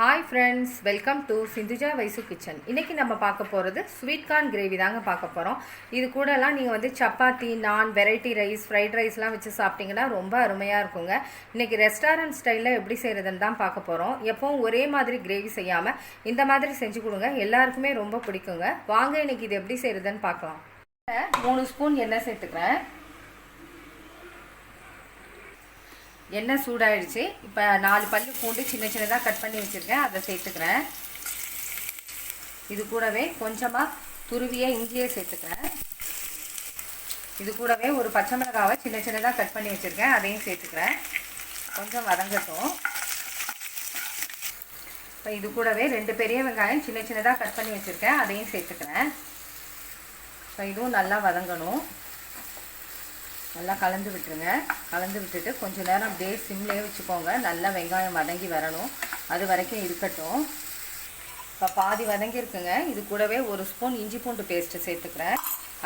Hi friends welcome to Sindhuja Vaishu kitchen இன்றைக்கி நம்ம பார்க்க போகிறது ஸ்வீட் கார்ன் கிரேவி தாங்க பார்க்க போகிறோம் இது கூடலாம் நீங்கள் வந்து சப்பாத்தி நான் வெரைட்டி ரைஸ் ஃப்ரைட் ரைஸ்லாம் வச்சு சாப்பிட்டீங்கன்னா ரொம்ப அருமையாக இருக்குங்க. இன்றைக்கி ரெஸ்டாரண்ட் ஸ்டைலில் எப்படி செய்கிறதுன்னு தான் பார்க்க போகிறோம் எப்பவும் ஒரே மாதிரி கிரேவி செய்யாமல் இந்த மாதிரி செஞ்சு கொடுங்க. எல்லாருக்குமே ரொம்ப பிடிக்குங்க. வாங்க இன்றைக்கி இது எப்படி செய்கிறதுன்னு பார்க்கலாம். மூணு ஸ்பூன் எண்ணெய் சேர்த்துக்கிறேன். எண்ணெய் சூடாயிடுச்சு. இப்போ நாலு பல்லு பூண்டு சின்ன சின்னதாக கட் பண்ணி வச்சுருக்கேன். அதை சேர்த்துக்கிறேன். இது கூடவே கொஞ்சமாக துருவிய இஞ்சியை சேர்த்துக்கிறேன். இது கூடவே ஒரு பச்சை மிளகாவை சின்ன சின்னதாக கட் பண்ணி வச்சுருக்கேன். அதையும் சேர்த்துக்கிறேன். கொஞ்சம் வதங்கட்டும். இப்போ இது கூடவே ரெண்டு பெரிய வெங்காயம் சின்ன சின்னதாக கட் பண்ணி வச்சுருக்கேன். அதையும் சேர்த்துக்கிறேன். இப்போ இதுவும் நல்லா வதங்கணும். நல்லா கலந்து விட்டுருங்க. கலந்து விட்டுட்டு கொஞ்சம் நேரம் அப்படியே சிம்லேயே வச்சுக்கோங்க. நல்லா வெங்காயம் வதங்கி வரணும். அது வரைக்கும் இருக்கட்டும். இப்போ பாதி வதங்கியிருக்குங்க இது கூடவே ஒரு ஸ்பூன் இஞ்சி பூண்டு பேஸ்ட்டு சேர்த்துக்கிறேன்.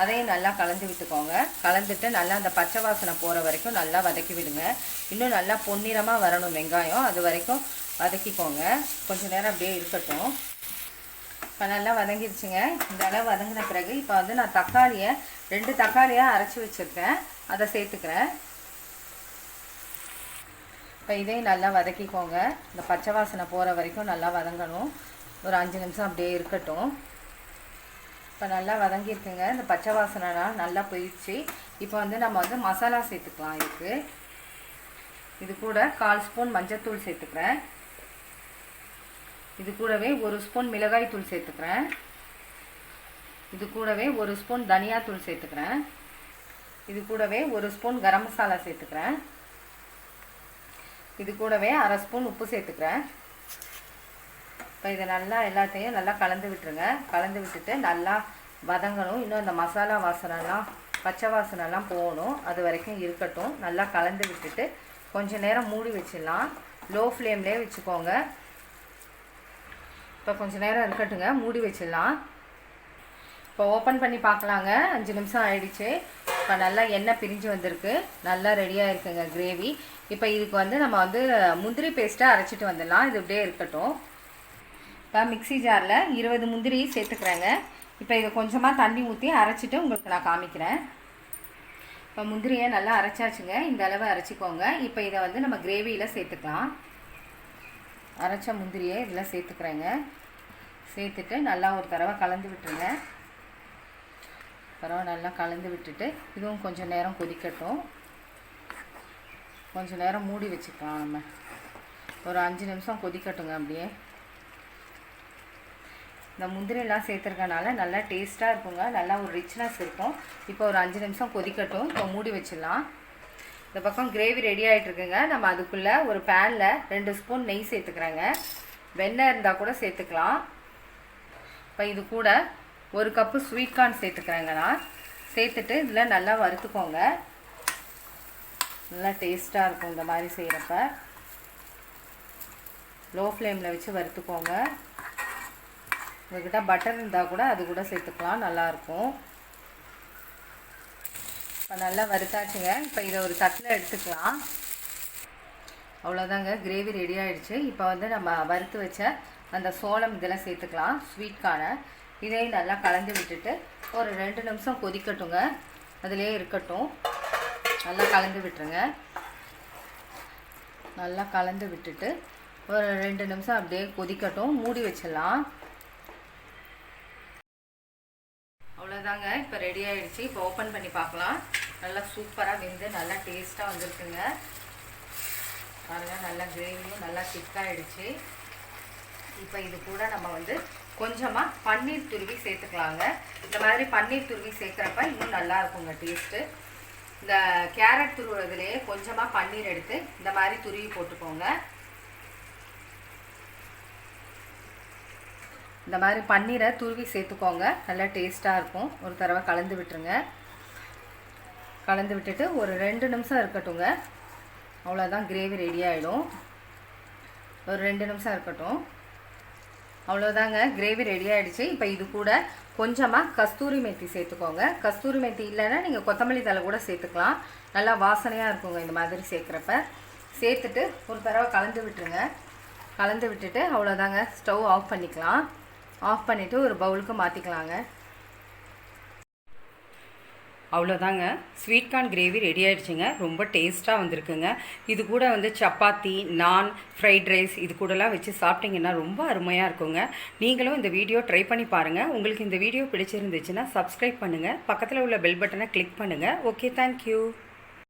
அதையும் நல்லா கலந்து விட்டுக்கோங்க. கலந்துட்டு நல்லா அந்த பச்சை வாசனை போகிற வரைக்கும் நல்லா வதக்கி விடுங்க. இன்னும் நல்லா பொன்னிறமாக வரணும் வெங்காயம். அது வரைக்கும் வதக்கிக்கோங்க. கொஞ்சம் நேரம் அப்படியே இருக்கட்டும். இப்போ நல்லா வதங்கிருச்சுங்க. இந்த அளவு வதங்கின பிறகு இப்போ வந்து நான் தக்காளியை ரெண்டு தக்காளியாக அரைச்சி வச்சுருக்கேன். அதை சேர்த்துக்கிறேன். இப்போ இதையும் நல்லா வதக்கிக்கோங்க. இந்த பச்சை வாசனை போகிற வரைக்கும் நல்லா வதங்கணும். ஒரு அஞ்சு நிமிஷம் அப்படியே இருக்கட்டும். இப்போ நல்லா வதங்கியிருக்குங்க. இந்த பச்சை வாசனைலாம் நல்லா போயிடுச்சு. இப்போ வந்து நம்ம வந்து மசாலா சேர்த்துக்கலாம் இதுக்கு. இது கூட கால் ஸ்பூன் மஞ்சத்தூள் சேர்த்துக்கிறேன். இது கூடவே ஒரு ஸ்பூன் மிளகாய் தூள் சேர்த்துக்கிறேன். இது கூடவே ஒரு ஸ்பூன் தனியாத்தூள் சேர்த்துக்கிறேன். இது கூடவே ஒரு ஸ்பூன் கரம் மசாலா சேர்த்துக்கிறேன். இது கூடவே அரை ஸ்பூன் உப்பு சேர்த்துக்கிறேன். இப்போ இதை நல்லா எல்லாத்தையும் நல்லா கலந்து விட்டுருங்க. கலந்து விட்டுட்டு நல்லா வதங்கணும். இன்னும் இந்த மசாலா வாசனைலாம் பச்சை வாசனைலாம் போகணும். அது வரைக்கும் இருக்கட்டும். நல்லா கலந்து விட்டுட்டு கொஞ்சம் நேரம் மூடி வச்சிடலாம். லோ ஃப்ளேம்லேயே வச்சுக்கோங்க. இப்போ கொஞ்சம் நேரம் இருக்கட்டுங்க. மூடி வச்சிடலாம். இப்போ ஓப்பன் பண்ணி பார்க்கலாங்க. அஞ்சு நிமிஷம் ஆயிடுச்சு. இப்போ நல்லா எண்ணெய் பிரிஞ்சு வந்திருக்கு. நல்லா ரெடியாக இருக்குங்க கிரேவி இப்போ இதுக்கு வந்து நம்ம வந்து முந்திரி பேஸ்ட்டை அரைச்சிட்டு வந்துடலாம். இது இப்படியே இருக்கட்டும். இப்போ மிக்சி ஜாரில் இருபது முந்திரி சேர்த்துக்கிறேங்க. இப்போ இதை கொஞ்சமாக தண்ணி ஊற்றி அரைச்சிட்டு உங்களுக்கு நான் காமிக்கிறேன். இப்போ முந்திரியை நல்லா அரைச்சாச்சுங்க. இந்த அளவு அரைச்சிக்கோங்க. இப்போ இதை வந்து நம்ம கிரேவியில் சேர்த்துக்கலாம். அரைச்ச முந்திரியை இதில் சேர்த்துக்கிறேங்க. சேர்த்துட்டு நல்லா ஒரு தடவை கலந்து விட்டுருங்க. பரவாயில்ல நல்லா கலந்து விட்டுட்டு இதுவும் கொஞ்சம் நேரம் கொதிக்கட்டும். கொஞ்சம் நேரம் மூடி வச்சுக்கலாம் நம்ம. ஒரு அஞ்சு நிமிஷம் கொதிக்கட்டுங்க அப்படியே. இந்த முந்திரியெல்லாம் சேர்த்துருக்கனால நல்லா டேஸ்ட்டாக இருக்குங்க. நல்லா ஒரு ரிச்னஸ் இருக்கும். இப்போ ஒரு அஞ்சு நிமிஷம் கொதிக்கட்டும். இப்போ மூடி வச்சிடலாம். இந்த பக்கம் கிரேவி ரெடி ஆகிட்டுருக்குங்க நம்ம அதுக்குள்ளே ஒரு பேனில் ரெண்டு ஸ்பூன் நெய் சேர்த்துக்கிறேங்க. வெண்ணெய் இருந்தால் கூட சேர்த்துக்கலாம். இப்போ இது கூட ஒரு கப்பு ஸ்வீட் கார்ன் சேர்த்துக்கிறேங்க நான். சேர்த்துட்டு இதில் நல்லா வறுத்துக்கோங்க. நல்லா டேஸ்ட்டாக இருக்கும் இந்த மாதிரி செய்கிறப்ப லோ ஃப்ளேமில் வச்சு வறுத்துக்கோங்க. உங்கள்கிட்ட பட்டர் இருந்தால் கூட அது கூட சேர்த்துக்கலாம் நல்லாயிருக்கும் இப்போ நல்லா வறுத்தாச்சுங்க. இப்போ இதை ஒரு தட்டில் எடுத்துக்கலாம். அவ்வளோதாங்க கிரேவி ரெடி ஆகிடுச்சு இப்போ வந்து நம்ம வறுத்து வச்ச அந்த சோளம் இதெல்லாம் சேர்த்துக்கலாம். ஸ்வீட் கார்னை இதையும் நல்லா கலந்து விட்டுட்டு ஒரு ரெண்டு நிமிஷம் கொதிக்கட்டுங்க. அதிலே இருக்கட்டும். நல்லா கலந்து விட்டுருங்க. நல்லா கலந்து விட்டுட்டு ஒரு ரெண்டு நிமிஷம் அப்படியே கொதிக்கட்டும். மூடி வச்சிடலாம். அவ்வளோதாங்க இப்போ ரெடி ஆகிடுச்சு இப்போ ஓப்பன் பண்ணி பார்க்கலாம். நல்லா சூப்பராக வெந்து நல்லா டேஸ்ட்டாக வந்திருக்குங்க. பாருங்கள் நல்லா கிரேவியும் நல்லா திக்காகிடுச்சு இப்போ இது கூட நம்ம வந்து கொஞ்சமாக பன்னீர் துருவி சேர்த்துக்கலாங்க. இந்த மாதிரி பன்னீர் துருவி சேர்க்குறப்ப இன்னும் நல்லா இருக்குங்க டேஸ்ட்டு இந்த கேரட் துருவுறதுலேயே கொஞ்சமாக பன்னீர் எடுத்து இந்த மாதிரி துருவி போட்டுக்கோங்க. இந்த மாதிரி பன்னீரை துருவி சேர்த்துக்கோங்க. நல்லா டேஸ்ட்டாக இருக்கும். ஒரு தடவை கலந்து விட்டுருங்க. கலந்து விட்டுட்டு ஒரு ரெண்டு நிமிஷம் இருக்கட்டுங்க அவ்வளோதான் கிரேவி ரெடி ஆகிடும் ஒரு ரெண்டு நிமிஷம் இருக்கட்டும். அவ்வளோதாங்க கிரேவி ரெடி ஆகிடுச்சு இப்போ இது கூட கொஞ்சமாக கஸ்தூரி மெத்தி சேர்த்துக்கோங்க. கஸ்தூரி மெத்தி இல்லைன்னா நீங்கள் கொத்தமல்லி தலை கூட சேர்த்துக்கலாம். நல்லா வாசனையாக இருக்குங்க இந்த மாதிரி சேர்க்குறப்ப. சேர்த்துட்டு ஒரு தடவை கலந்து விட்டுருங்க. கலந்து விட்டுட்டு அவ்வளோதாங்க ஸ்டவ் ஆஃப் பண்ணிக்கலாம். ஆஃப் பண்ணிவிட்டு ஒரு பவுலுக்கு மாற்றிக்கலாங்க அவ்வளோதாங்க ஸ்வீட் கார்ன் கிரேவி ரெடி ஆகிடுச்சிங்க ரொம்ப டேஸ்ட்டாக வந்திருக்குங்க. இது கூட வந்து சப்பாத்தி நான் ஃப்ரைட் ரைஸ் இது கூடலாம் வச்சு சாப்பிட்டிங்கன்னா ரொம்ப அருமையாக இருக்குங்க. நீங்களும் இந்த வீடியோ ட்ரை பண்ணி பாருங்கள் உங்களுக்கு இந்த வீடியோ பிடிச்சிருந்துச்சுன்னா சப்ஸ்கிரைப் பண்ணுங்கள் பக்கத்தில் உள்ள பெல் பட்டனை கிளிக் பண்ணுங்கள் ஓகே தேங்க்யூ